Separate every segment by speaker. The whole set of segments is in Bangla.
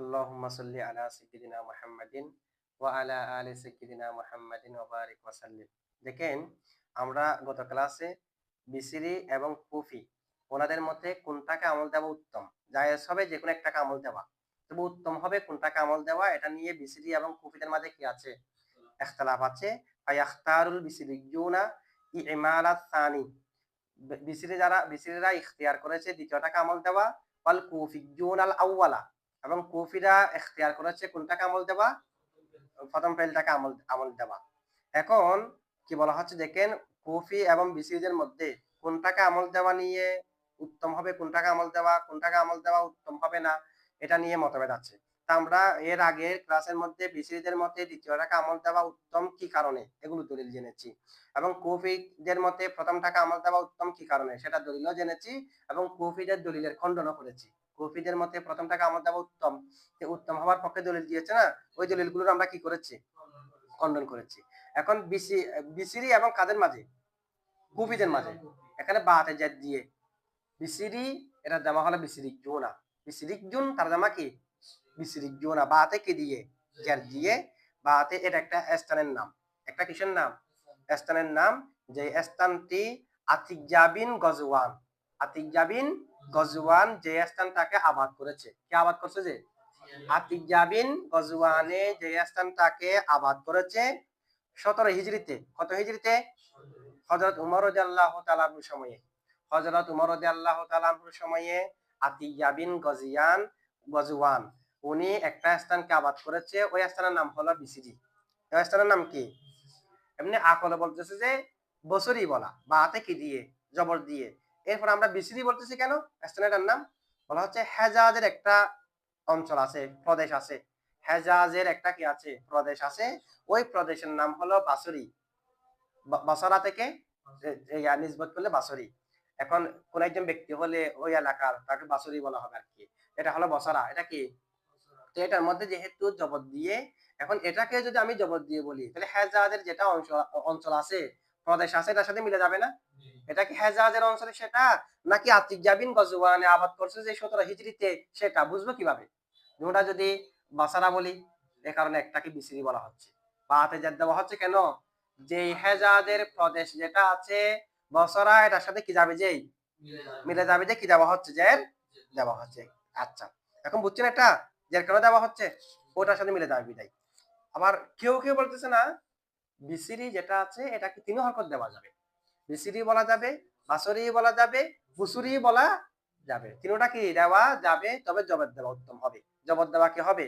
Speaker 1: আল্লাহুম্মা সাল্লি আলা সাইয়্যিদিনা মুহাম্মাদিন ওয়া আলা আলি সাইয়্যিদিনা মুহাম্মাদিন ওয়া বারিক ওয়া সাল্লিম দেখেন, আমরা গত ক্লাসে বিসিরি এবং কুফি, ওনাদের মধ্যে কোনটাকে আমল দেওয়া উত্তম? জায়েজ হবে যে কোনো একটাকে আমল দেওয়া। তবে উত্তম হবে কোনটাকে আমল দেওয়া, এটা নিয়ে বিসিরি এবং কুফিদের মাঝে কি আছে? ইখতিলাফ আছে। ফায়াখতারুল বিসিরিয়ুনা ইমালাত সানি। বিসিরি যারা বিসিরিরা ইখতিয়ার করেছে দ্বিতীয়টাকে আমল দেওয়া, ওয়াল কুফিয়ুন আল আউওয়ালা। এবং কুফিরা ইখতিয়ার করেছে কোনটাকে আমল দেওয়া প্রথম ফেলটাকে আমল আমল দেওয়া এখন কি বলা হচ্ছে, দেখেন, কুফি এবং বিসিরিদের মধ্যে কোনটাকে আমল দেওয়া নিয়ে উত্তম হবে, কোনটাকে আমল দেওয়া, কোনটাকে আমল দেওয়া উত্তম হবে না, এটা নিয়ে মতভেদ আছে। তা আমরা এর আগের ক্লাসের মধ্যে বিসিরিদের মধ্যে দ্বিতীয়টাকে আমল দেওয়া উত্তম কি কারণে, এগুলো দলিল জেনেছি। এবং কুফিদের মতে প্রথমটাকে আমল দেওয়া উত্তম কি কারণে, সেটা দলিলও জেনেছি এবং কুফিদের দলিলের খণ্ডনও করেছি। কুফিদের মতে প্রথমটাকে আমল দেওয়া উত্তম। উত্তম হওয়ার পক্ষে দলিল দিয়েছে না? ওই দলিলগুলোর আমরা কি করেছি? খণ্ডন করেছি। এখন বিসি, বিসিরি এবং কাদের মাঝে? কুফিদের মাঝে। এখানে বাতে জেদ দিয়ে। বিসিরি, এটা দেওয়া হলো বিসিরিক জোনা। বিসিরিক জুন, তার জামা কি? বিসিরিক জোনা। বাতে কি দিয়ে? জের দিয়ে। বাতে এটা একটা স্থানের নাম। একটা কিসের নাম? স্থানের নাম যে স্থানটি আতিক জাবিন গজওয়ান। আতিজাবিন গজওয়ান যে স্থানটাকে আবাদ করেছে। কে আবাদ করছে যে? আতিজাবিন গজওয়ানে যে স্থানটাকে আবাদ করেছে। সতেরো হিজড়িতে, কত হিজড়িতে? হজরত উমর আল্লাহ তালাহুর সময়ে। হজরত উমর আল্লাহ তালাহুর সময়ে আতিয়াবিন গজিয়ান গজওয়ান, উনি একটা স্থানকে আবাদ করেছে। ওই স্থানের নাম হলো বিসিজি। ওই স্থানের নাম কি? এমনি আকলে বলতেছে যে বছরই বলা, বা হাতে কি দিয়ে, জবর দিয়ে। এরপর আমরা বিসিরি বলতেছি কেন? স্থানটার নাম বলা হচ্ছে হেজাজের একটা অঞ্চল আছে, প্রদেশ আছে। হেজাজের একটা কি আছে? প্রদেশ আছে। ওই প্রদেশের নাম হলো বাসরি বাসরা থেকে নিজবত করলে বাসরি এখন কোন একজন ব্যক্তি হলে ওই এলাকার তাকে বাসরি বলা হবে আর কি। এটা হলো বসরা। এটা কি? তো এটার মধ্যে যেহেতু জবর দিয়ে, এখন এটাকে যদি আমি জবর দিয়ে বলি, তাহলে হেজাজের যেটা অঞ্চল আছে, প্রদেশ আছে, এটার সাথে মিলে যাবে না? এটা কি হেজাজের অঞ্চলে সেটা? নাকি আতিক জাবিন গজওয়ানে আবাদ করছে যে সতেরো হিজড়িতে সেটা? বুঝব কীভাবে? ওটা যদি বাসারা বলি, এ কারণে একটাকে বিসিরি বলা হচ্ছে। বা হাতে জাত দেওয়া হচ্ছে কেন? যে হেজাজের প্রদেশ যেটা আছে, বসরা, এটার সাথে কি যাবে যেই? মিলে যাবে যে কি দেওয়া হচ্ছে? যে দেওয়া হচ্ছে। আচ্ছা এখন বুঝছেন এটা? যার কেন দেওয়া হচ্ছে? ওটার সাথে মিলে যাবে বিদায়। আবার কেউ কেউ বলতেছে না, বিসিরি যেটা আছে, এটাকে তিন হরকত দেওয়া যাবে। বিসিরি বলা যাবে, বাসরি বলা যাবে বুসুরি বলা যাবে। তিনটা কি দেওয়া যাবে? তবে জবর দেওয়া উত্তম হবে। জবর দেওয়া কি হবে?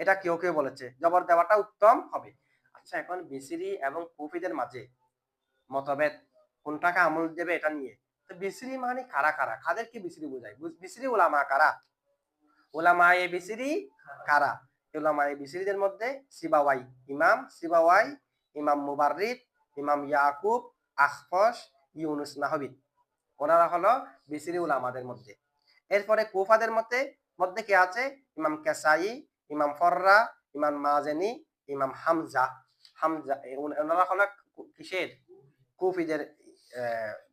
Speaker 1: এটা কেউ কেউ বলেছে। জবর দেওয়াটা উত্তম হবে। আচ্ছা এখন বিসিরি এবং কুফিদের মাঝে মতভেদ। কোনটাকে আমল দেবে এটা নিয়ে? তো বিসিরি মানে কারা কারা? কাদেরকে বিসিরি বোঝায়? বিসিরি ওলামা কারা? ওলামা এ বিসিরি কারা? ওলামা এ বিসিরিদের মধ্যে সিবাওয়াই ইমাম সিবাওয়াই ইমাম মুবাররিদ, ইমাম ইয়াকুব আখফস ইউনুস নাহবিদ। ওনারা হলো বিসিরি উলামাদের মধ্যে। এরপরে কুফাদের মধ্যে মধ্যে কে আছে? ইমাম কেসাই, ইমাম ফররা, ইমাম মাজেনি, ইমাম হামজা। হামজা ওনারা হলো কিসের? কুফিদের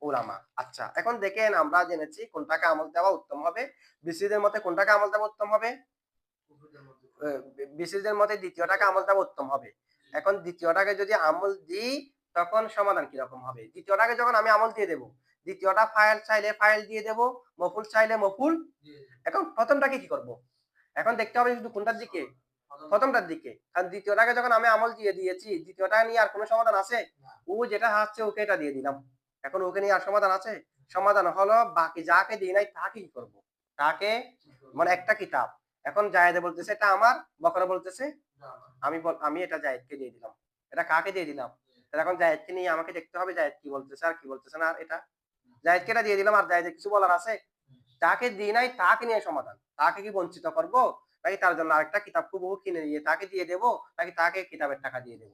Speaker 1: উলামা। আচ্ছা এখন দেখেন আমরা জেনেছি কোনটাকে আমল দেওয়া উত্তম হবে। বিসিদের মতে কোনটাকে আমল দেওয়া উত্তম হবে? বিসিদের মতে দ্বিতীয়টাকে আমল দেওয়া উত্তম হবে। এখন দ্বিতীয়টাকে যদি আমল দিই তখন সমাধান কীরকম হবে? দ্বিতীয়টাকে যখন আমি আমল দিয়ে দেব দ্বিতীয়টা ফাইল চাইলে ফাইল দিয়ে দেব মফুল চাইলে মফুল। এখন প্রথমটাকে কি করব? এখন দেখতে হবে শুধু কোনটার দিকে? প্রথমটার দিকে। কারণ দ্বিতীয়টাকে যখন আমি আমল দিয়ে দিয়েছি দ্বিতীয়টা নিয়ে আর কোনো সমাধান আছে? ও যেটা হাসছে ওকে এটা দিয়ে দিলাম। এখন ওকে নিয়ে আর সমাধান আছে? সমাধান হলো বাকি যাকে দিই নাই তাকে কি করব। তাকে মানে একটা কিতাব। এখন জায়েদে বলতেছে এটা আমার। বকরা বলতেছে আমি আমি এটা জায়েদকে দিয়ে দিলাম। এটা কাকে দিয়ে দিলাম? এখন জায়েদকে নিয়ে আমাকে দেখতে হবে, জায়েদ কি বলতেছে আর কি বলতেছে না, আর এটা জায়েদকে এটা দিয়ে দিলাম, আর জায়েদের কিছু বলার আছে? তাকে দিই নাই, তাকে নিয়ে সমাধান। তাকে কি বঞ্চিত করব? নাকি তার জন্য আরেকটা কিতাব খুব কিনে নিয়ে তাকে দিয়ে দেব? নাকি তাকে কিতাবের টাকা দিয়ে দেব?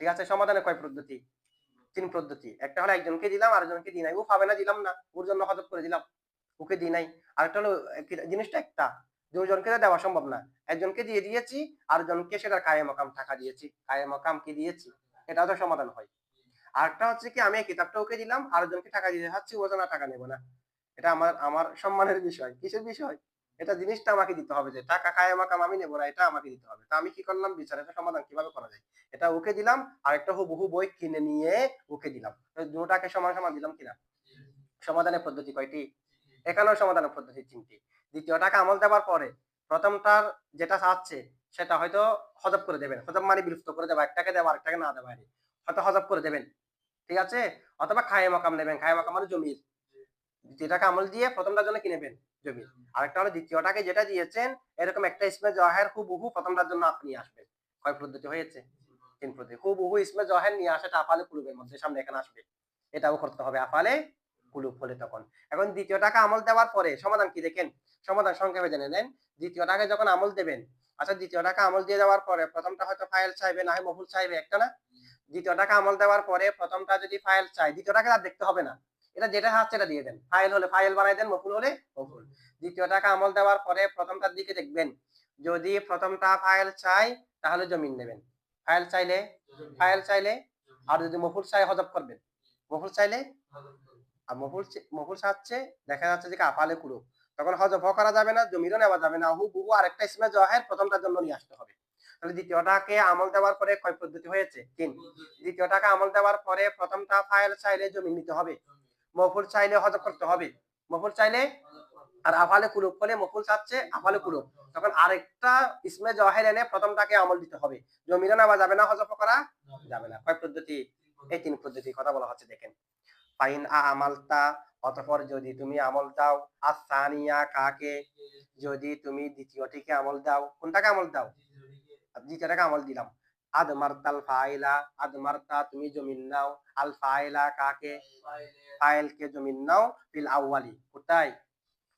Speaker 1: ঠিক আছে সমাধানের কয় পদ্ধতি? তিন পদ্ধতি। একটা হলো একজনকে দিলাম, আরেকজনকে দিই নাই। ও পাবে না, দিলাম না। ওর জন্য হজব করে দিলাম। ওকে দিই নাই। আরেকটা হলো জিনিসটা একটা। দুজনকে দেওয়া সম্ভব না। একজনকে দিয়ে দিয়েছি, আরেকজনকে সেটা কায়ে মকাম টাকা দিয়েছি। কায়ে মকাম কি দিয়েছি? এটাও তো সমাধান হয়। আরেকটা হচ্ছে কি, আমি কিতাবটা ওকে দিলাম, আরেকজনকে টাকা দিয়ে যাচ্ছি, ও না টাকা নেব না। এটা আমার আমার সম্মানের বিষয়, কিসের বিষয়? এটা জিনিসটা আমাকে দিতে হবে যে, টাকা খায় আমাকে, আমি নেব না, এটা আমাকে দিতে হবে। তা আমি কি করলাম? বিচার এটা সমাধান কীভাবে করা যায়? এটা ওকে দিলাম আর একটা হুবহু বই কিনে নিয়ে ওকে দিলাম। দুটাকে সমান সমান দিলাম কিনা? সমাধানের পদ্ধতি কয়টি? এখানেও সমাধানের পদ্ধতি তিনটি। দ্বিতীয়টাকে আমল দেওয়ার পরে প্রথমটার যেটা চাচ্ছে সেটা হয়তো হজব করে দেবেন। হজব মানে বিলুপ্ত করে দেবা একটাকে দেওয়া, আরেকটাকে না দেওয়া হয়তো হজব করে দেবেন। ঠিক আছে? অথবা খায়ে মাকাম নেবেন। খায়ে মাকাম মানে জমির। দ্বিতীয়টাকে আমল দিয়ে প্রথমটার জন্য কি নেবেন? জমির। আরেকটা হলো দ্বিতীয়টাকে যেটা দিয়েছেন, এরকম একটা ইসমে জহের হুবহু প্রথমটার জন্য আপনি আসবেন। কয় পদ্ধতি হয়েছে? তিন পদ্ধতি। হুবহু ইসমে জহের নিয়ে আসাটা আফালে কুলুবের মধ্যে, সামনে এখানে আসবে। এটাও করতে হবে আফালে কুলুব হলে তখন। এখন দ্বিতীয়টাকে আমল দেওয়ার পরে সমাধান কি দেখেন? সমাধান সংক্ষেপে জেনে নেন। দ্বিতীয়টাকে যখন আমল দেবেন আচ্ছা দ্বিতীয় টাকা আমল দিয়ে দেওয়ার পরে প্রথমটা হয়তো ফাইল চাইবে, না হয় মহুল চাইবে, একটা না? দ্বিতীয় টাকা আমল দেওয়ার পরে প্রথমটা যদি ফাইল চাই দ্বিতীয়টাকে আর দেখতে হবে না। এটা যেটা হাত, সেটা দিয়ে দেন। ফাইল হলে ফাইল বানাই দেন, মফুল হলে মফুল। দ্বিতীয়টাকে আমল দেওয়ার পরে প্রথমটার দিকে দেখবেন, যদি প্রথমটা ফাইল চাই তাহলে জমিন নেবেন। ফাইল চাইলে ফাইল চাইলে, আর যদি মফুল চাই হজব করবেন। মফুল চাইলে, আর মফুল মফুল চাচ্ছে দেখা যাচ্ছে যে আফালে কুড়ো। তখন হজব করা যাবে না, জমিরও নেওয়া যাবে না। হু বহু আরেকটা ইসমে জহের প্রথমটার জন্য নিয়ে আসতে হবে। তাহলে দ্বিতীয়টাকে আমল দেওয়ার পরে কয় পদ্ধতি হয়েছে? তিন। দ্বিতীয়টাকে আমল দেওয়ার পরে প্রথমটা ফাইল চাইলে জমি নিতে হবে। মফুল চাইলে হজব করতে হবে। মফুল চাইলে আর আফালে কুলুপ হলে মফুল চাচ্ছে আফালে কুলুপ তখন আরেকটা ইসমে জহের এনে প্রথমটাকে আমল দিতে হবে। জমিরও নেওয়া যাবে না হজব করা যাবে না। কয় পদ্ধতি? এই তিন পদ্ধতি কথা বলা হচ্ছে, দেখেন। ফাইন আমালতা, অতঃপর যদি তুমি আমল দাও আসানিয়া কাকে? যদি তুমি দ্বিতীয়টিকে আমল দাও, কোনটাকে আমল দাও? দ্বিতীয়টাকে আমল দিলাম। আদ মারতাল ফাইলা আদ মারতা তুমি জমিন নাও, আল ফাইলা কাকে? ফাইল কে জমিন নাও, ফিল আউয়ালি। কোথায়?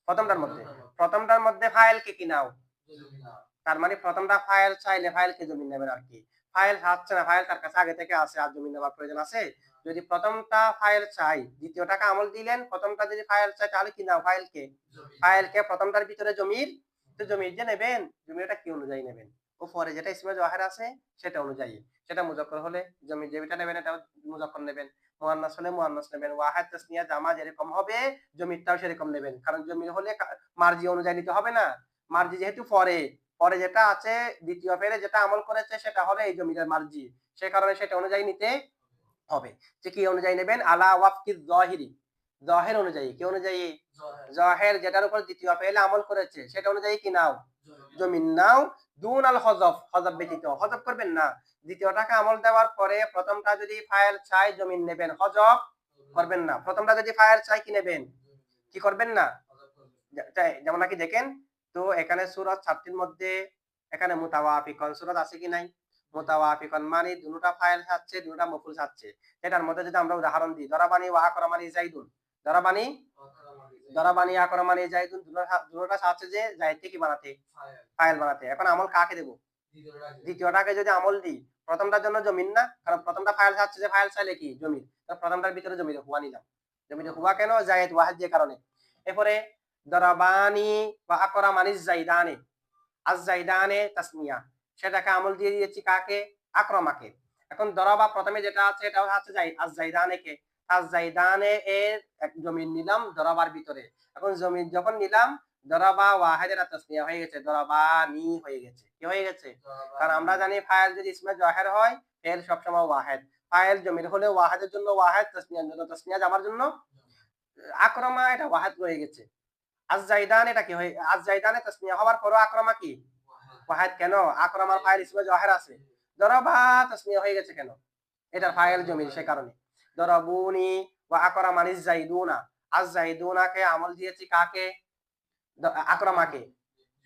Speaker 1: প্রথমটার মধ্যে। প্রথমটার মধ্যে ফাইল কে কি নাও? তার মানে প্রথমটা ফাইল চাইলে ফাইল কে জমিন নেবেন আর কি। ফাইল হাচ্ছে না, ফাইল তার কাছে আগে থেকে আছে, আর জমিন নেওয়ার প্রয়োজন আছে? যদি প্রথমটা ফাইল চাই দ্বিতীয়টাকে আমল দিলেন প্রথমটা যদি ফাইল চাই তাহলে কি নাও? ফাইল কে? ফাইল কে? প্রথমটার ভিতরে জমির? তো জমির যে নেবেন জমিটা কি অনুযায়ী নেবেন? ও পরে যেটা ইসমে জহের আছে সেটা অনুযায়ী। সেটা মুজক্কর হলে জমি যেটা নেবেন এটা মুজক্কর নেবেন। মুয়ান্নাস হলে মুয়ান্নাস নেবেন। ওয়াহিদ তাসনিয়া জামা যেরকম হবে জমিরটাও সেরকম নেবেন। কারণ জমির হলে মার্জি অনুযায়ী নিতে হবে না। মার্জি যেহেতু পরে পরে যেটা আছে দ্বিতীয় ফেরে যেটা আমল করেছে সেটা হবে এই জমির মার্জি। সে কারণে সেটা অনুযায়ী নিতে হবে। যে কি অনুযায়ী নেবেন? আলা ওয়াফকি জহিরি জহের অনুযায়ী। কি অনুযায়ী? জহের যেটার উপর দ্বিতীয় ফেলে আমল করেছে সেটা অনুযায়ী কি নাও? জমিন। নাও। দুন আল হজফ। হজফ ব্যতীত। হজফ করবেন না। দ্বিতীয়টাকে আমল দেওয়ার পরে প্রথমটা যদি ফাইল চাই জমিন নেবেন। হজফ করবেন না। প্রথমটা যদি ফাইল চাই কি নেবেন? কি করবেন না? যেমন নাকি দেখেন তো এখানে সুরত ছাত্রীর মধ্যে এখানে মুতাওয়াফিকন সুরত আছে কি নাই? মুতাওয়াফিকন মানে দুটা ফাইল ছাড়ছে দুটা মফুল ছাড়ছে এটার মধ্যে যদি আমরা উদাহরণ দিই, দরাবানি ওয়া আকরামানি দরাবানি দরাবানি, আকরামানি যে কি বানাতে? ফাইল বানাতে। এখন আমল কাকে দেব? দ্বিতীয়টাকে যদি আমল দিই, প্রথমটার জন্য জমিন না? কারণ প্রথমটা ফাইল ছাড়ছে যে ফাইল চাইলে কি? জমির। প্রথমটার ভিতরে জমির, হুয়া নিলাম। জমির, হুয়া কেন? জায়েদ ওয়াহিদ যে কারণে। এরপরে দরাবানি বা আকরামানি জাইদানে আজ জাইদানে তাসমিয়া। সেটাকে আমল দিয়ে দিয়েছি কাকে? আক্রমাকে। এখন দরাবা প্রথমে যেটা আছে, এটা হচ্ছে আজ জাইদানে কে আজ জাইদানে এর জমিন নিলাম দরাবার ভিতরে। এখন জমিন যখন নিলাম দরাবা ওয়াহেদের তাসমিয়া হয়ে গেছে দরাবানি হয়ে গেছে। কি হয়ে গেছে? কারণ আমরা জানি ফাইল যদি ইসমে জাহের হয় ফেল সবসময় ওয়াহেদ। ফাইল জমির হলে ওয়াহেদের জন্য ওয়াহেদ তাসমিয়ার জন্য তাসমিয়া জামার জন্য? আক্রমা, এটা ওয়াহেদ হয়ে গেছে। আজ জাইদান এটা কি হয় আজ জাইদানে তাসমিয়া হওয়ার পরও আক্রমা কি? ওয়াহেদ কেন? আক্রমার ফাইল ইসমে জাহের আছে। দরাবা তাসমিয়া হয়ে গেছে কেন? এটার ফাইল জমির সে কারণে। দরাবুনি ওয়া আকরামানিজ জাইদুনা আজ জাইদুনাকে আমল দিয়েছি কাকে? আকরামাকে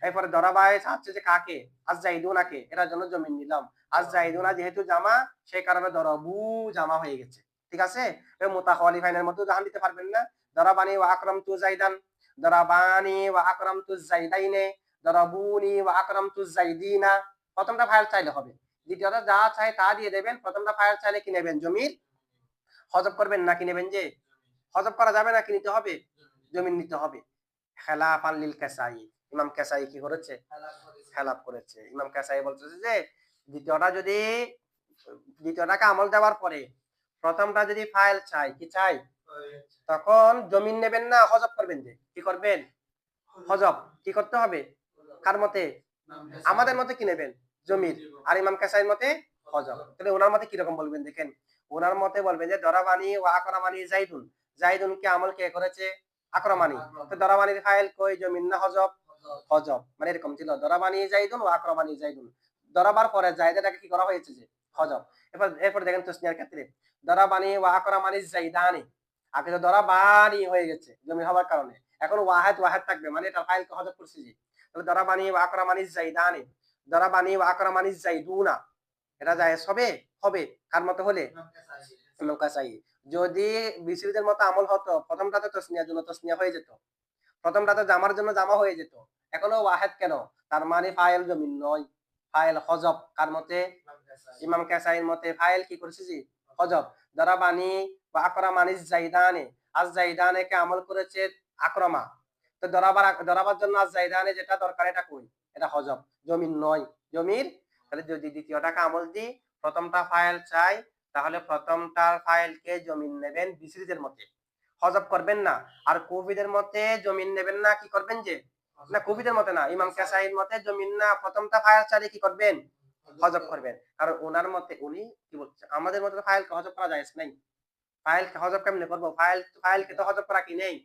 Speaker 1: এরপরে দরাবায় চাচ্ছে যে কাকে? আজ জাইদুনাকে এটার জন্য জমিন নিলাম। আজ জাইদুনা যেহেতু জামা সেই কারণে দরাবু জামা হয়ে গেছে। ঠিক আছে? মোতাহলিফাইনের মধ্যে উদাহরণ দিতে পারবেন না। দরাবানি ওয়া আকরাম তু জাইদান দরাবানি ওয়া আকরাম তু জাইদাইনে দরাবুনি ওয়া আকরাম তু জাইদিনা প্রথমটা ফাইল চাইলে হবে। দ্বিতীয়টা যা চাই তা দিয়ে দেবেন। প্রথমটা ফাইল চাইলে কি নেবেন? জমির হজব করবেন নাকি নেবেন যে? হজব করা যাবে নাকি নিতে হবে? জমিন নিতে হবে। খেলাফ আল্লিল কেসাই। ইমাম কেসাই কি করেছে? খেলাফ করেছে। ইমাম কেসাই বলতেছে যে, দ্বিতীয়টা যদি, দ্বিতীয়টাকে আমল দেওয়ার পরে প্রথমটা যদি ফাইল চাই, কি চাই? তখন জমিন নেবেন না, হজব করবেন যে। কি করবেন? হজব। কি করতে হবে? কার মতে? আমাদের মতে কি নেবেন? জমির। আর ইমাম কাসাইর মতে হজব তাহলে ওনার মতে কীরকম বলবেন দেখেন? ওনার মতে বলবেন যে, দরাবানি ও আকরামানি জাইদুন জাইদুন কে আমল কে করেছে? আকরামানি। তো দরাবানির ফাইল কই? জমিন না হজব? হজব। মানে এরকম ছিল। দরাবানি জাইদুন ও আকরামানি জাইদুন দরাবার পরে জাইদাটাকে কি করা হয়েছে যে? হজব। এরপর এরপর দেখেন তসনিয়ার ক্ষেত্রে। দরাবানি ও আকরামানি জাইদানি আগে তো দরাবানি হয়ে গেছে জমি হওয়ার কারণে। এখন ওয়াহেদ ওয়াহেদ থাকবে। মানে এটা ফাইলকে হজব করছি যে? হয়ে যেত। জামার জন্য জামা হয়ে যেত। এখনও ওয়াহেদ কেন? তার মানে ফাইল জমিন নয়। ফাইল হজব। কার মতে? ইমাম কাসাইর মতে। ফাইল কি করছে জি? হজব। দরাবানি বা আকরামানি জাইদানে আজ জাইদানে কে আমল করেছে আক্রমা। তো দরাবার দরাবার জন্য আজ জাইদানে যেটা দরকার, এটা কই? এটা হজব। জমিন নয়। জমির? তাহলে যদি দ্বিতীয়টাকে আমল দিই, প্রথমটা ফাইল চাই, তাহলে প্রথমটার ফাইলকে জমিন নেবেন বিসিরিজের মতে। হজব করবেন না? আর কোভিদের মতে জমিন নেবেন না, কি করবেন যে? না, কোভিদের মতে না, ইমাম কাসাইর মতে জমিন না, প্রথমটা ফাইল চাইলে কি করবেন? হজব করবেন। কারণ ওনার মতে উনি কি বলছে, আমাদের মতে ফাইলকে হজব করা যায় নাই। ফাইলকে হজব কেমনে করব? ফাইল ফাইলকে তো হজব করা কি নেই?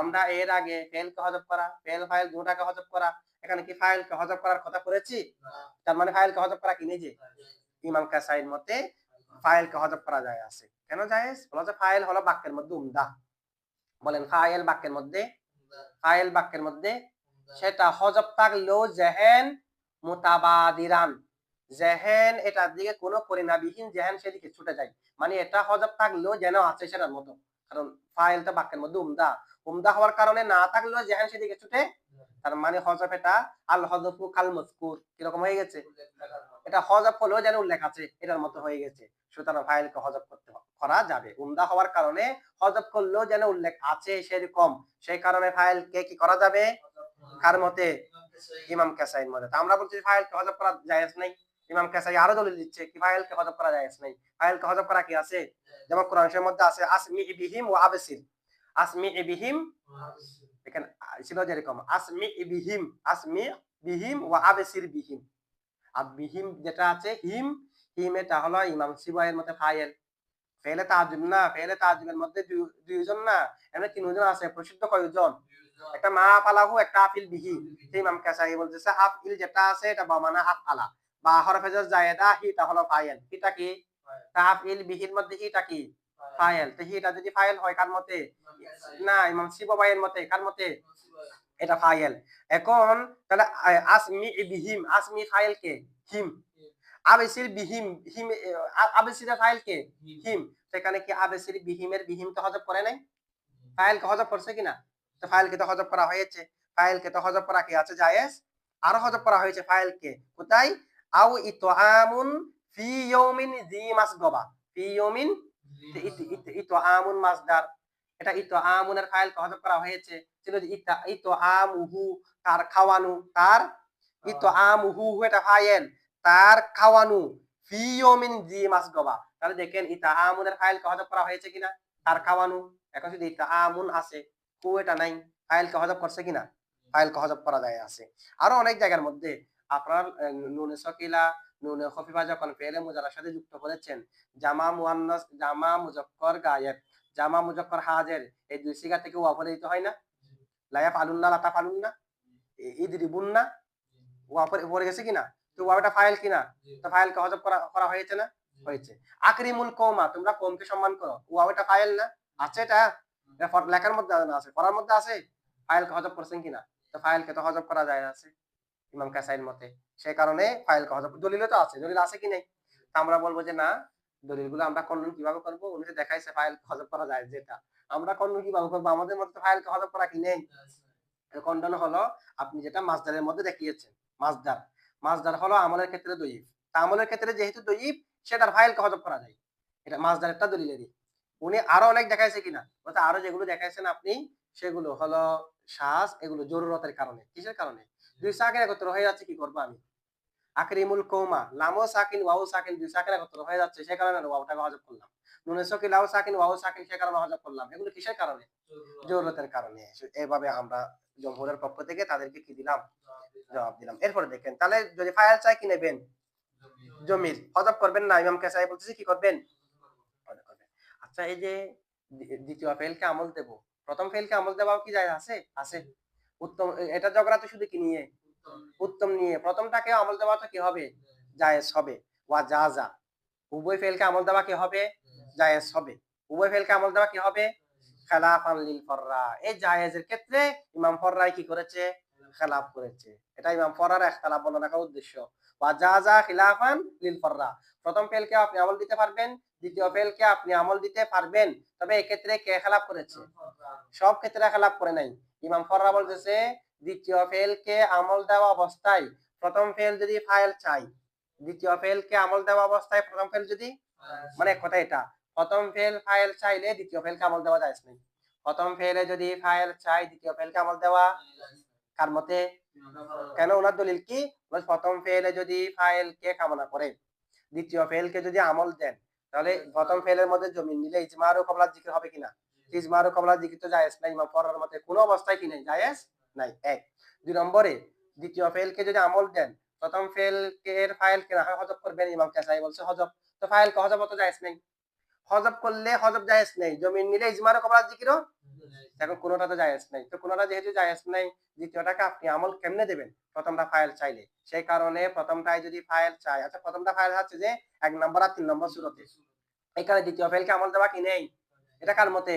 Speaker 1: আমরা এর আগে ফেলকে হজব করা ফেল ফাইল দুটাকে হজব করা, এখানে কি ফাইলকে হজব করার কথা করেছি তার মানে ফাইলকে হজব করা কি নেই যে ইমাম কাসাইর মতে ফাইলকে হজব করা যায় আছে। কেন যায় বলা যায় ফাইল হলো বাক্যের মধ্যে উমদা। বলেন ফাইল বাক্যের মধ্যে ফাইল বাক্যের মধ্যে, সেটা হজব থাকলেও জেহেন মুতাবাদিরান। জেহেন এটার দিকে কোনো পরিণামবিহীন জেহেন সেদিকে ছুটে যায়। মানে এটা হজব থাকলেও যেন আছে সেটার মতো। কারণ ফাইলটা বাক্যের মধ্যে উমদা। উমদা হওয়ার কারণে না থাকলেও জেহেন সেদিকে ছুটে, তার মানে হজব এটা আল হজফু কাল মজকুর, কীরকম হয়ে গেছে? এটা হজব হলেও যেন উল্লেখ আছে, এটার মতো হয়ে গেছে। সুতরাং ফাইলকে হজব করতে করা যাবে। উমদা হওয়ার কারণে হজব করলেও যেন উল্লেখ আছে সেরকম। সেই কারণে ফাইলকে কি করা যাবে? কার মতে? ইমাম কাসাইর মতে। আমরা বলছি ফাইলকে হজব করা জায়েজ নাই। ইমাম কাসাই আরও দলিল দিচ্ছে কি ফাইলকে হজব করা জায়েজ নাই। ফাইলকে হজব করা কি আছে? যেমন কোরআন শরীফের মধ্যে আছে আসমি বিহিম ও আবসির। আসমি বিহিম এখানে ছিল যেরকম আসমি বিহিম আসমি বিহিম ও আবসির বিহিম। আর বিহিম যেটা আছে হিম। হিম এটা হলো ইমাম সিবাইয়ের মতে ফাইল। ফেলে তাজুব না ফেলে তাজুবের মধ্যে দুই- দুইজন না। এমনি তিনজন আছে প্রসিদ্ধ কয়জন? একটা মা পালাহু একটা আফিল বিহি। সেই ইমাম কাসাই বলতেছে আফিল যেটা আছে এটা বা মানে আফ আলা বা হরফেজার জায়েদা হিটা হলো ফাইল। হিটা কি? তাফিল বিহির মধ্যে হিটা কি? ফাইল। তো হিটা যদি ফাইল হয় কার মতে? না ইমাম শিববাইয়ের মতে কার মতে? এটা ফাইল। এখন তাহলে আসমি বিহিম আসমি ফাইল কে? হিম। আবেসির বিহিম হিম আ- আবেসিরের ফাইল কে? হিম। সেখানে কি আবেসির বিহিমের বিহিম তো হজব করে নাই? ফাইলকে হজব করছে কিনা? তো ফাইলকে তো হজব করা হয়েছে। ফাইলকে তো হজব করা কি আছে? জায়েজ। আরও হজব করা হয়েছে ফাইলকে কোথায়? আও ইতআমুন ফি ইয়াউমিন জি মাসগবা। ফি ইয়াউমিন ইতআমুন মাসদার। এটা ইতআমুনের ফাইলকে হজব করা হয়েছে। ছিল যে ইতা ইতআমুহু তার খাওয়ানো তার ইতআমুহু এটা ফাইল। তার খাওয়ানো ফি ইয়াউমিন জি মাসগবা। তাহলে দেখেন ইতআমুনের ফাইলকে হজব করা হয়েছে কিনা তার খাওয়ানো। এখন যদি ইতআমুন আছে হু এটা নাই ফাইলকে হজব করছে কিনা ফাইলকে হজব করা যায় আছে। আরও অনেক জায়গার মধ্যে আপনার নুনে সকিলা নুনে খফিফা যখন ফেলে মুজারার সাথে যুক্ত করেছেন। জামা মুয়ান্নাস, জামা মুজাক্কর গায়েব, জামা মুজাক্কর হাজের, এই দুই সিগা থেকে ওয়াফলে দিতে হয় না? লায়া ফালুন না লাতা ফালুন না ঈদ রিবুন না ওয়াফরে পড়ে গেছে কিনা? তো ওয়াটা ফাইল কিনা? তো ফাইলকে হজব করা করা হয়েছে না? হয়েছে। আকরিমুল কৌমা তোমরা কমকে সম্মান করো। ওয়াটা ফাইল না? আছে এটা? লেখার মধ্যে আছে, পড়ার মধ্যে আছে? ফাইলকে হজব করছেন কিনা? তো ফাইলকে তো হজব করা যায় আছে। ইমাম কাসাইর মতে। সেই কারণে ফাইলকে হজব দলিলও তো আছে, দলিল আছে কি নেই? আমরা বলব যে না, দলিলগুলো আমরা খণ্ডন কীভাবে করব? উনি তো দেখাইছে ফাইল হজব করা যায় যেটা। আমরা খণ্ডন কীভাবে করব? আমাদের মধ্যে ফাইলকে হজব করা কি নেই? খণ্ডন হলো, আপনি যেটা মাসদারের মধ্যে দেখিয়েছেন মাসদার মাসদার হলো আমলের ক্ষেত্রে দইব তা আমলের ক্ষেত্রে যেহেতু দইব সেটার ফাইলকে হজব করা যায়। এটা মাসদারেরটা দলিলেরই। উনি আরও অনেক দেখাইছে কিনা? বলতে আরও যেগুলো দেখাইছেন আপনি, সেগুলো হলো শ্বাস এগুলো জরুরতের কারণে। কিসের কারণে? দুই সাকের একত্র হয়ে যাচ্ছে কি করব আমি? আকরিমুল কৌমা লামো সাকিন ওয়াও সাকিন দুই সাকের একত্র হয়ে যাচ্ছে সে কারণে ওয়াওটাকে হজব করলাম। নুনে সকিলাও সাকিন ওয়াও সাকিন সে কারণে হজব করলাম। এগুলো কিসের কারণে? জরুরতের কারণে। এভাবে আমরা জমহুরের পক্ষ থেকে তাদেরকে কি দিলাম? জবাব দিলাম। এরপরে দেখেন তাহলে যদি ফায়াল চাই কি নেবেন? জমির। হজব করবেন না ইমাম কেসাই বলতেছি কি করবেন? আচ্ছা এই যে দ্বিতীয় ফেলকে আমল দেব। প্রথম ফেলকে আমল দেওয়াও কি যায় আছে? আছে। উত্তম এটা ঝগড়া তো শুধু কি নিয়ে? উত্তম নিয়ে। প্রথমটাকে আমল দেওয়া তো কি হবে? জায়েজ হবে। ওয়া জাজা। উভয় ফেলকে আমল দেওয়া কি হবে? জায়েজ হবে। উভয় ফেলকে আমল দেওয়া কি হবে? খেলাফান লিল ফররা। এই জায়েজের ক্ষেত্রে ইমাম ফররাই কি করেছে? খেলাফ করেছে। এটা ইমাম ফররার একতলাফ বর্ণনা করার উদ্দেশ্য। ওয়া জাজা খিলাফান লিল ফররা। প্রথম ফেলকে আপনি আমল দিতে পারবেন, দ্বিতীয় ফেলকে আপনি আমল দিতে পারবেন। তবে এক্ষেত্রে কে খেলাফ করেছে? সব ক্ষেত্রে খেলাফ করে নাই। ইমাম ফররা বলতেছে দ্বিতীয় ফেলকে আমল দেওয়া অবস্থায় প্রথম ফেল যদি ফাইল চাই দ্বিতীয় ফেলকে আমল দেওয়া অবস্থায় প্রথম ফেল যদি মানে কথা এটা প্রথম ফেল ফাইল চাইলে দ্বিতীয় ফেলকে আমল দেওয়া যায় নাই। প্রথম ফেলে যদি ফাইল চাই দ্বিতীয় ফেলকে আমল দেওয়া কার মতে? কেন? ওনার দলিল কি? প্রথম ফেলে যদি ফাইলকে কামনা করে দ্বিতীয় ফেলকে যদি আমল দেন তাহলে প্রথম ফেলের মধ্যে জমিন নিলে ইজমার ও কবলার জিকির হবে কিনা? ইজমার তো জায়েজ নাই, ইমাম মতে অবস্থায় কি জায়েজ নাই। এক। দুই নম্বরে, দ্বিতীয় ফেলকে যদি আমল দেন, প্রথম এর হয় হজব করবেন, ইমাম বলছে হজব। তো হজব তো জায়েজ নাই। হজব করলে হজব জায়েজ নেই। জমিন নিলে এখন তো জায়েজ নাই। তো যেহেতু জায়েজ নাই, দ্বিতীয়টাকে আপনি আমল কেমনে দেবেন? প্রথমটা ফাইল চাইলে। সেই কারণে প্রথমটায় যদি ফাইল চাই আচ্ছা প্রথমটা ফাইল হচ্ছে যে এক নম্বর আর তিন নম্বর সুরতে। এখানে দ্বিতীয় ফাইলকে আমল দেওয়া কি নেই? এটা কার মতে?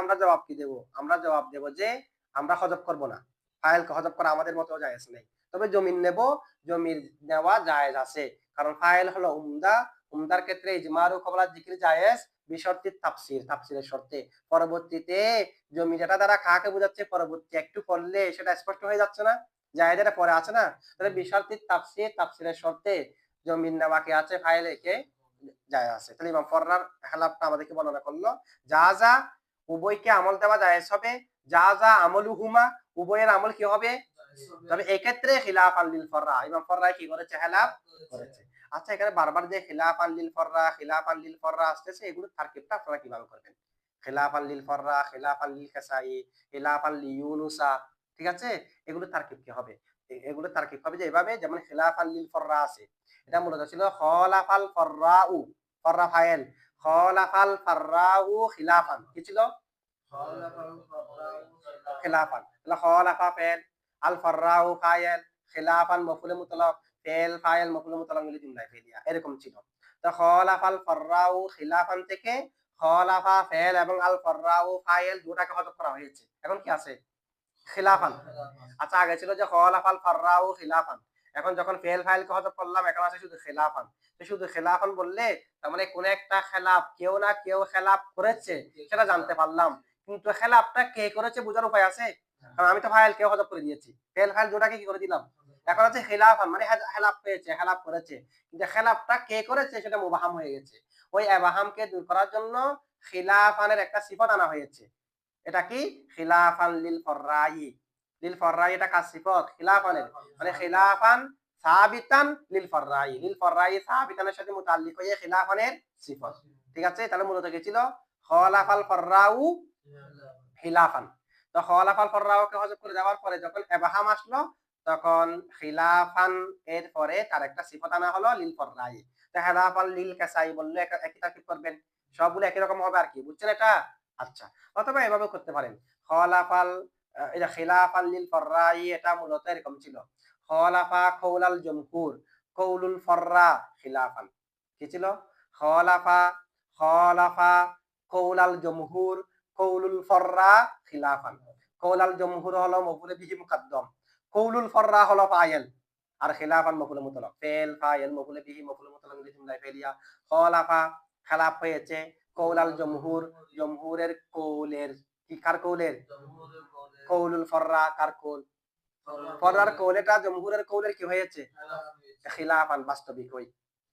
Speaker 1: আমরা জবাব কি দেব? আমরা জবাব দেব যে আমরা হজব করব না। ফাইলকে হজব করা আমাদের মতো নেই। তবে জমিন নেব, জমির নেওয়া জায়েজ আছে। কারণ ফাইল হলো উমদা। উমদার ক্ষেত্রে ইজমার ও কবলার জিকির জায়েজ। শর্তে পরবর্তীতে জমি যেটা দ্বারা কাকে বোঝাচ্ছে? পরবর্তী একটু করলে সেটা স্পষ্ট হয়ে যাচ্ছে না। জায়েজ এটা পরে আছে না? তাহলে বিশর্তির তাফসির, তাফসিরের শর্তে নেওয়া কে আছে? ফাইলে যায় আছে। তাহলে ইমাম ফররার হেলাফটা আমাদেরকে বর্ণনা করল, যা যা উভয়কে আমল দেওয়া জায়েজ হবে, যা যা আমলুহুমা উভয়ের আমল কি হবে? তবে এক্ষেত্রে খিলাফ আল্লিল ফররা ইমাম ফররা কি করেছে? হেলাফ করেছে। আচ্ছা এখানে বারবার যে খিলাফ আল্লিল ফররা খিলাফ আল্লিল ফররা আসতেছে, এগুলো তারকিবটা আপনারা কীভাবে করবেন? খিলাফ আল্লিল ফররা খিলাফ আল্লিল কাসাই খিলাফ আল্লি ইউনুসা, ঠিক আছে? এগুলো তারকিব কি হবে? এগুলো তারকিব হবে যে এভাবে যেমন খিলাফ আল্লিল ফররা আছে এটা মূলত ছিল খলাফাল ফররাউ ফররা ফাইল খলাফাল ফররাউ খিলাফান। কি ছিল? খিলাফান। তাহলে খলাফা ফেল আল ফররাউ ফাইল খিলাফান মফুলে মুতলাক ফেল ফাইল মফুলে মুতলাক মিলে জুমলায় ফেলিয়া এরকম ছিল। তো খলাফাল ফররাউ খিলাফান থেকে খলাফা ফেল এবং আল ফররাউ ফাইল দুটাকে হজব করা হয়েছে। এখন কি আছে? খিলাফান। আচ্ছা আগে ছিল যে খলাফাল ফররাউ খিলাফান। এখন যখন ফেল ফাইলকে হজব করলাম এখন আছে শুধু খিলাফান। শুধু খিলাফান বললে তার মানে কোন একটা খেলাফ কেউ না কেউ খেলাফ করেছে, সেটা জানতে পারলাম। কিন্তু খেলাফটা কে করেছে বোঝার উপায় আছে? কারণ আমি তো ফাইল কে হজব করে দিয়েছি। ফেল ফাইল দুটাকে কি করে দিলাম? এখন আছে খেলাফান মানে হেজ- পেয়েছে, খেলাফ করেছে। কিন্তু খেলাফটা কে করেছে সেটা মুবাহাম হয়ে গেছে। ওই আবাহামকে দূর করার জন্য খিলাফানের একটা সিফত আনা হয়েছে। এটা কি? খিলাফান লিল ফররাই। লিল ফররাই এটা কার সিফত? খিলাফানের। মানে খিলাফান সাবিতান লিল ফররাই লিল ফররাই সাবিতানের সাথে মুতাল্লিক হয়ে খিলাফানের সিফত। ঠিক আছে? তাহলে মূলত কি ছিল? খলাফাল ফররাউ খিলাফান। তো খলাফাল ফররাউকে হজব করে দেওয়ার পরে যখন এবাহাম আসলো, তখন খিলাফান এর পরে তার একটা সিফত আনা হলো লিল ফররাই তো হেলাফাল লিল কাসাই বললে, এক- একই তারকিব করবেন। সবগুলো একই রকম হবে আর কি। বুঝছেন এটা? আচ্ছা। অথবা এভাবে করতে পারেন। খলাফাল এটা খিলাফাল লিল ফররাই, এটা মূলত এরকম ছিল। খলাফা কৌলাল জমহুর কৌলুল ফররা খিলাফান কি ছিল? খলাফা খলাফা কৌলাল জমহুর কৌলুল ফররা খিলাফান কৌলাল জমহুর হলো মফুলে বিহি মুকাদ্দম। কৌলুল ফররা হলো ফাইল আর খিলাফান মফুলে মুতলাক। ফেল ফাইল মফুলে বিহি মফুলে মুতলাক মিলে জুমলায় ফেলিয়া খলাফা খেলাফ হয়েছে। কৌলাল জমহুর, জমহুরের কৌলের, কি কার কৌলের? কৌলুল ফররা কার কৌল। ফররার কৌল এটা জমহুরের কৌলের কি হয়েছে? খিলাফান বাস্তবিক হই।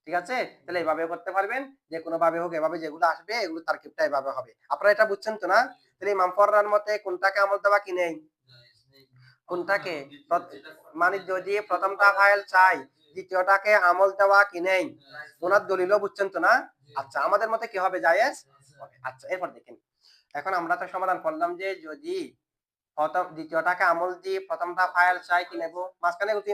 Speaker 1: ঠিক আছে? তাহলে এইভাবে করতে পারবেন যে কোনো ভাবে হোক এভাবে যেগুলো আসবে এগুলো তারকিবটা এভাবে হবে। আপনারা এটা বুঝছেন তো না? তাহলে ইমাম ফররার মতে কোনটাকে আমল দেওয়া কি নেই? কোনটাকে? মানে যদি প্রথমটা ফাইল চাই দ্বিতীয়টাকে আমল দেওয়া কি নেই? ওনার দলিলও বুঝছেন তো না? আচ্ছা আমাদের মতে কি হবে জায়েজ? আচ্ছা এরপর দেখেন। এখন আমরা তো সমাধান করলাম যে যদি প্রথম দ্বিতীয়টাকে আমল দিয়ে প্রথমটা চাই কি মাঝখানে কিন্তু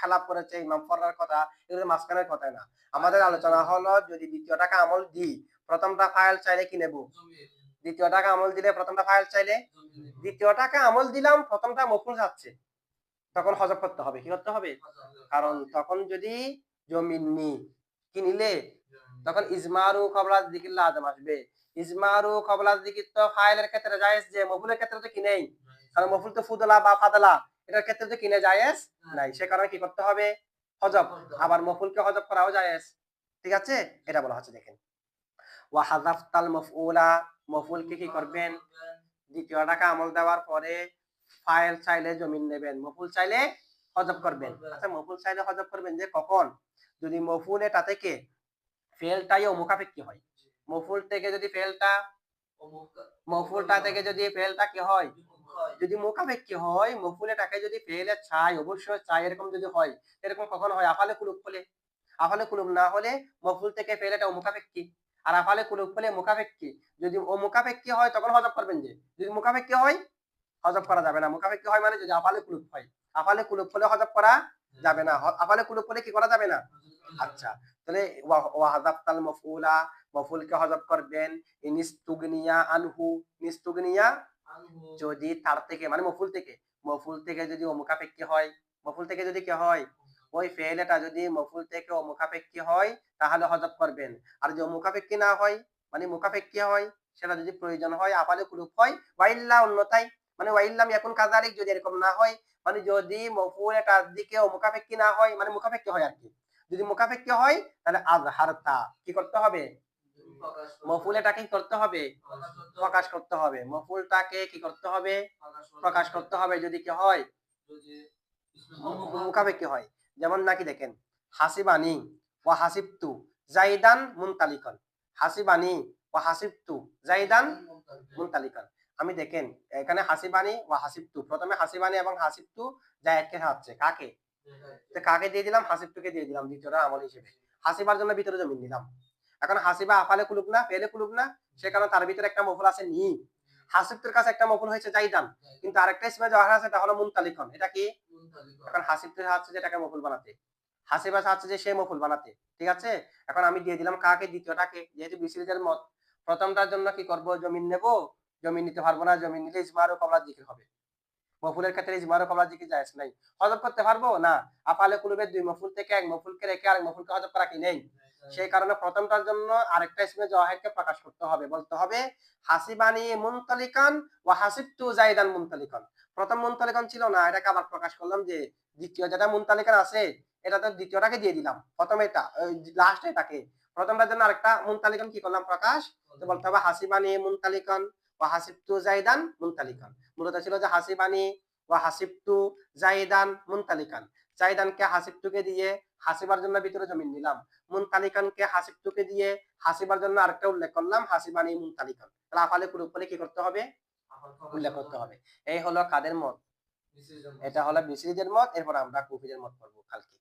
Speaker 1: হেলাপ করেছে, ইমাম কথা এগুলো মাঝখানের কথা না। আমাদের আলোচনা হলো যদি দ্বিতীয়টাকে আমল প্রথমটা চাইলে কি দ্বিতীয়টাকে আমল দিলে প্রথমটা চাইলে? দ্বিতীয়টাকে আমল দিলাম, প্রথমটা মফুল যাচ্ছে। তখন হজব করতে হবে, কি করতে হবে? কারণ তখন যদি জমিন নি কি নিলে? তখন ইজমারু কবলার দিকির লাজম আসবে। ইজমারু তো ফাইলের ক্ষেত্রে জায়েজ যে মফুলের ক্ষেত্রে তো কি নেই কারণ মফুল তো ফুদলা বা ফাদলা এটার ক্ষেত্রে তো কিনে জায়েজ নাই। সে কারণে কি করতে হবে? হজব। আবার মফুলকে হজব করাও জায়েজ। ঠিক আছে? এটা বলা হচ্ছে দেখেন। ওয়া মাফউলা মফুলকে কি করবেন? দ্বিতীয় টাকা আমল দেওয়ার পরে ফাইল চাইলে জমিন নেবেন। মফুল চাইলে হজব করবেন। আচ্ছা মফুল চাইলে হজব করবেন যে কখন? যদি মফুল এটা থেকে ফেলটাই ও মুখাপেক্ষি হয়। মফুল থেকে যদি ফেলটা মফুলটা থেকে যদি ফেলটা কি হয়? যদি মুখাপেক্ষি হয় মফুলেটাকে যদি ফেলে চাই অবশ্যই চাই এরকম যদি হয়, এরকম কখন হয়? আফালে কুলুপ হলে। আফালে কুলুপ না হলে মফুল থেকে ফেলেটা মুখাপেক্ষি। আর আফালে কুলুপ হলে মুখাপেক্ষি। যদি ও মুখাপেক্ষি হয়, তখন হজব করবেন যে, যদি মুখাপেক্ষি হয়, হজব করা যাবে না। মুখাপেক্ষি হয় মানে যদি আফালে কুলুপ হয়। আফালে কুলুপ হলে হজব করা যাবে না। আফালে কুলুপ হলে কি করা যাবে না? আচ্ছা তাহলে ওয়া ওয়াহাদাফতাল মফউলা মফুলকে হজব করবেন ইনিস্তুগনিয়া আনহু নিস্তুগনিয়া যদি তার থেকে মানে মফুল থেকে মফুল থেকে যদি অমুখাপেক্ষী হয়, মফুল থেকে যদি কি হয়, ওই ফেলেটা যদি মফুল থেকে অমুখাপেক্ষী হয়, তাহলে হজব করবেন। আর যদি অমুখাপেক্ষী না হয় মানে মুখাপেক্ষী হয়, সেটা যদি প্রয়োজন হয়, আপালে কুলুপ হয়, ওয়াইল্লা অন্যতাই মানে ওয়াইল্লাম এখন কাজারিক যদি এরকম না হয় মানে যদি মফুল এটার দিকে অমুখাপেক্ষী না হয় মানে মুখাপেক্ষী হয় আর কি। যদি মুখাপেক্ষী হয়, তাহলে আজহারতা, কি করতে হবে? মফুল এটাকে করতে হবে? প্রকাশ করতে হবে। মফুলটাকে কি করতে হবে? প্রকাশ করতে হবে যদি কি হয়। মুখাপেক্ষি হয়? যেমন নাকি দেখেন হাসিবানি ও হাসিবতু জাইদান মুনতালিকন। হাসিবানি ও হাসিবতু জাইদান মুনতালিকন। আমি দেখেন এখানে হাসিবানি ও হাসিবতু। প্রথমে হাসিবানি এবং হাসিবতু জায়েদকে খাচ্ছে কাকে? কাকে দিয়ে দিলাম? হাসিবতুকে দিয়ে দিলাম দ্বিতীয়টা আমল হিসেবে। হাসিবার জন্য ভিতরে জমিন দিলাম এখন হাসিবা আফালে কুলুক না ফেলে কুলুক না সে কারণে তার ভিতরে একটা মফুল আছে নি। হাসিবতুর কাছে একটা মফুল হয়েছে জাইদান কিন্তু আরেকটা ইসমে জহর আছে এটা হলো মুনতালিকন। এটা কি? এখন হাসিবতুর হাচ্ছে যেটাকে মফুল বানাতে। হাসিবা চাচ্ছে যে সে মফুল বানাতে ঠিক আছে? এখন আমি দিয়ে দিলাম কাকে দ্বিতীয়টাকে। যেহেতু বিসিরিজের মত প্রথমটার জন্য কি করব? জমিন নেব জমিন নিতে পারব না জমিন নিলে ইজমারও কমলার দিকে হবে। মফুলের ক্ষেত্রে ইজমারও কমলার দিকে যায় নাই। হজব করতে পারব? না। আপালে কুলুবের দুই মফুল থেকে এক মফুলকে রেখে আরেক মফুলকে হজব করা কি নেই। সেই কারণে প্রথমটার জন্য আরেকটা ইসমে জওয়াহিরকে প্রকাশ করতে হবে। বলতে হবে হাসিবানি মুনতালিকান ওয়া হাসিবতু জাইদান মুনতালিকান। প্রথম মুনতালিকান ছিল না, এটাকে আবার প্রকাশ করলাম যে দ্বিতীয় যেটা মুনতালিকান আছে, এটা তো দ্বিতীয়টাকে দিয়ে দিলাম। প্রথম এটা লাস্ট এটাকে। প্রথমটার জন্য আরেকটা মুনতালিকান কি করলাম প্রকাশ? বলতে হবে হাসিবানি মুনতালিকান ওয়া হাসিবতু জাইদান মুনতালিকান। মূলত ছিল যে হাসিবানি ওয়া হাসিবতু জাইদান মুনতালিকান। জাইদানকে হাসিবতুকে দিয়ে হাসিবার জন্য ভিতরে জমিন নিলাম। মুনতালিকানকে হাসিবতুকে দিয়ে হাসিবার জন্য আরেকটা উল্লেখ করলাম হাসিবান এই মুনতালিকান। তাহলে আফালে কুরুপ বলে কি করতে হবে? উল্লেখ করতে হবে। এই হলো কাদের মত? এটা হলো বিসিরিজের মত এরপর আমরা কুফিদের মত পড়ব কালকে।